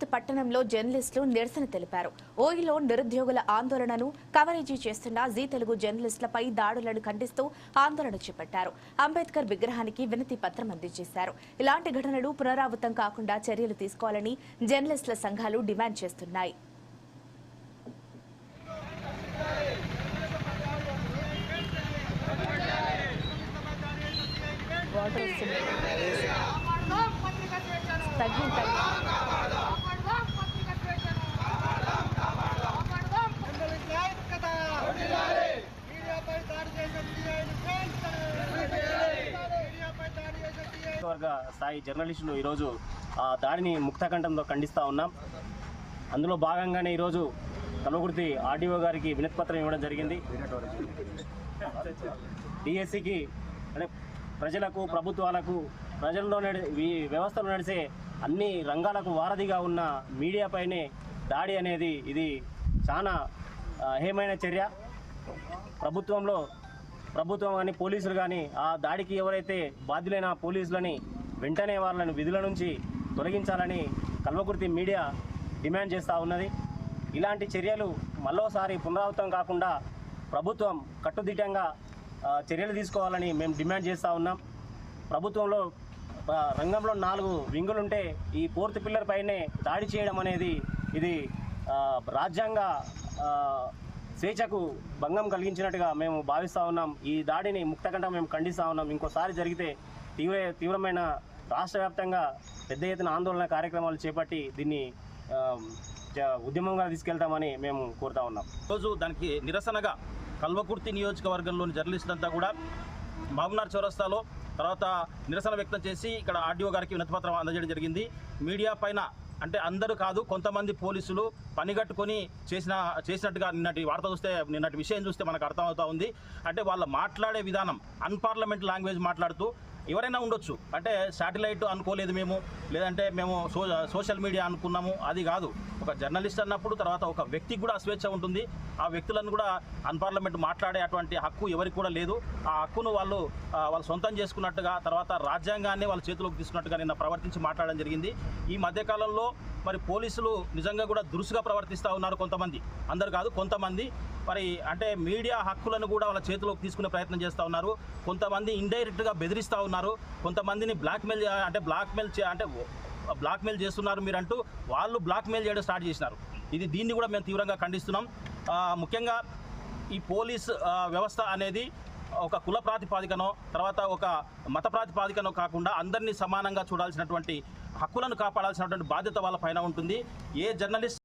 కల్వకుర్తి పట్టణంలో జర్నలిస్టులు నిరసన తెలిపారు. ఓయిలో నిరుద్యోగుల ఆందోళనను కవరేజీ చేస్తున్న జీ తెలుగు జర్నలిస్టులపై దాడులను ఖండిస్తూ ఆందోళన చేపట్టారు. అంబేద్కర్ విగ్రహానికి వినతి పత్రం అందజేశారు. ఇలాంటి ఘటనలు పునరావృతం కాకుండా చర్యలు తీసుకోవాలని జర్నలిస్టుల సంఘాలు డిమాండ్ చేస్తున్నాయి. వాటర్ వస్తుంది. తగ్గి తగ్గి వర్గ స్థాయి జర్నలిస్టులు ఈరోజు ఆ దాడిని ముక్తకంఠంతో ఖండిస్తూ ఉన్నాం. అందులో భాగంగానే ఈరోజు కల్వకుర్తి ఆర్డీఓ గారికి వినతిపత్రం ఇవ్వడం జరిగింది. డిఎస్సికి అంటే ప్రజలకు ప్రభుత్వాలకు ప్రజల్లో నడి ఈ వ్యవస్థలో నడిచే అన్ని రంగాలకు వారధిగా ఉన్న మీడియాపైనే దాడి అనేది ఇది చాలా హేమైన చర్య. ప్రభుత్వంలో ప్రభుత్వం కానీ పోలీసులు కానీ ఆ దాడికి ఎవరైతే బాధ్యులైన పోలీసులని వెంటనే వాళ్ళని విధుల నుంచి తొలగించాలని కల్వకుర్తి మీడియా డిమాండ్ చేస్తూ ఉన్నది. ఇలాంటి చర్యలు మరోసారి పునరావృతం కాకుండా ప్రభుత్వం కట్టుదిట్టంగా చర్యలు తీసుకోవాలని మేము డిమాండ్ చేస్తూ ఉన్నాం. ప్రభుత్వంలో రంగంలో నాలుగు వింగులుంటే ఈ ఫోర్త్ పిల్లర్ పైనే దాడి చేయడం అనేది ఇది రాజ్యాంగ స్వేచ్ఛకు భంగం కలిగించినట్టుగా మేము భావిస్తూ ఉన్నాం. ఈ దాడిని ముక్తకంఠం మేము ఖండిస్తూ ఉన్నాం. ఇంకోసారి జరిగితే తీవ్ర తీవ్రమైన రాష్ట్ర వ్యాప్తంగా పెద్ద ఎత్తున ఆందోళన కార్యక్రమాలు చేపట్టి దీన్ని ఉద్యమంగా తీసుకెళ్తామని మేము కోరుతా ఉన్నాం. రోజు దానికి నిరసనగా కల్వకుర్తి నియోజకవర్గంలోని జర్నలిస్టులంతా కూడా బాబునార్ చౌరస్తాలో తర్వాత నిరసన వ్యక్తం చేసి ఇక్కడ ఆర్డీఓ గారికి వినతిపత్రం అందజేయడం జరిగింది. మీడియా పైన అంటే అందరూ కాదు కొంతమంది పోలీసులు పనిగట్టుకొని చేసిన చేసినట్టుగా నిన్నటి వార్త చూస్తే నిన్నటి విషయం చూస్తే మనకు అర్థమవుతా ఉంది. అంటే వాళ్ళ మాట్లాడే విధానం అన్పార్లమెంట్ లాంగ్వేజ్ మాట్లాడుతూ ఎవరైనా ఉండొచ్చు. అంటే శాటిలైట్ అనుకోలేదు మేము. లేదంటే మేము సో సోషల్ మీడియా అనుకున్నాము. అది కాదు. ఒక జర్నలిస్ట్ అన్నప్పుడు తర్వాత ఒక వ్యక్తికి కూడా స్వేచ్ఛ ఉంటుంది. ఆ వ్యక్తులను కూడా అన్పార్లమెంట్ మాట్లాడే అటువంటి హక్కు ఎవరికి కూడా లేదు. ఆ హక్కును వాళ్ళు వాళ్ళు సొంతం చేసుకున్నట్టుగా తర్వాత రాజ్యాంగాన్ని వాళ్ళ చేతిలోకి తీసుకున్నట్టుగా నిన్న ప్రవర్తించి మాట్లాడడం జరిగింది. ఈ మధ్యకాలంలో మరి పోలీసులు నిజంగా కూడా దురుసుగా ప్రవర్తిస్తూ ఉన్నారు కొంతమంది. అందరు కాదు కొంతమంది. మరి అంటే మీడియా హక్కులను కూడా వాళ్ళ చేతిలోకి తీసుకునే ప్రయత్నం చేస్తూ ఉన్నారు. కొంతమంది ఇండైరెక్ట్గా బెదిరిస్తూ ఉన్నారు. కొంతమందిని బ్లాక్మెయిల్ అంటే బ్లాక్మెయిల్ అంటే బ్లాక్మెయిల్ చేస్తున్నారు మీరంటూ వాళ్ళు బ్లాక్మెయిల్ చేయడం స్టార్ట్ చేసినారు. ఇది దీన్ని కూడా మేము తీవ్రంగా ఖండిస్తున్నాం. ముఖ్యంగా ఈ పోలీస్ వ్యవస్థ అనేది ఒక కుల ప్రాతిపాదికనో తర్వాత ఒక మత ప్రాతిపాదికనో కాకుండా అందరినీ సమానంగా చూడాల్సినటువంటి హక్కులను కాపాడాల్సినటువంటి బాధ్యత వాళ్ళ పైన ఉంటుంది. ఏ జర్నలిస్ట్